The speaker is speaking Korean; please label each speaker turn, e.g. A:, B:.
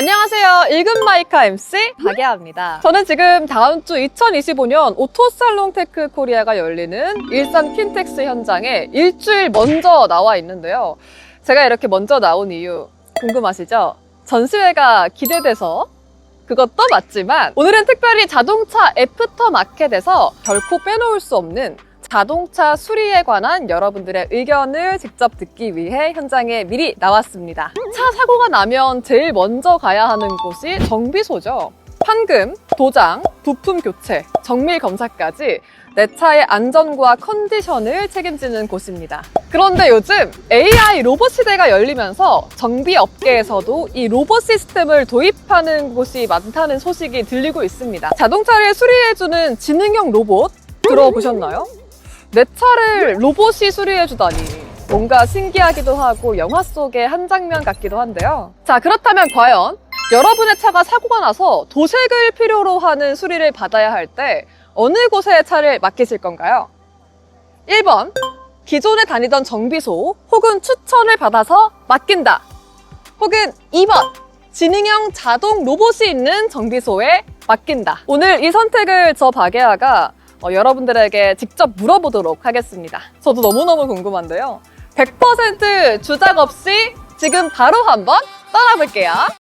A: 안녕하세요. 읽은 마이카 MC 박예아입니다. 저는 지금 다음 주 2025년 오토살롱 테크 코리아가 열리는 일산 킨텍스 현장에 일주일 먼저 나와 있는데요. 제가 이렇게 먼저 나온 이유 궁금하시죠? 전시회가 기대돼서 그것도 맞지만 오늘은 특별히 자동차 애프터 마켓에서 결코 빼놓을 수 없는 자동차 수리에 관한 여러분들의 의견을 직접 듣기 위해 현장에 미리 나왔습니다. 차 사고가 나면 제일 먼저 가야 하는 곳이 정비소죠. 판금, 도장, 부품 교체, 정밀 검사까지 내 차의 안전과 컨디션을 책임지는 곳입니다. 그런데 요즘 AI 로봇 시대가 열리면서 정비 업계에서도 이 로봇 시스템을 도입하는 곳이 많다는 소식이 들리고 있습니다. 자동차를 수리해주는 지능형 로봇 들어보셨나요? 내 차를 로봇이 수리해주다니. 뭔가 신기하기도 하고 영화 속의 한 장면 같기도 한데요. 자, 그렇다면 과연 여러분의 차가 사고가 나서 도색을 필요로 하는 수리를 받아야 할 때 어느 곳에 차를 맡기실 건가요? 1번, 기존에 다니던 정비소 혹은 추천을 받아서 맡긴다. 혹은 2번, 지능형 자동 로봇이 있는 정비소에 맡긴다. 오늘 이 선택을 저 박예아가 어, 여러분들에게 직접 물어보도록 하겠습니다. 저도 너무너무 궁금한데요. 100% 주작 없이 지금 바로 한번 떠나볼게요.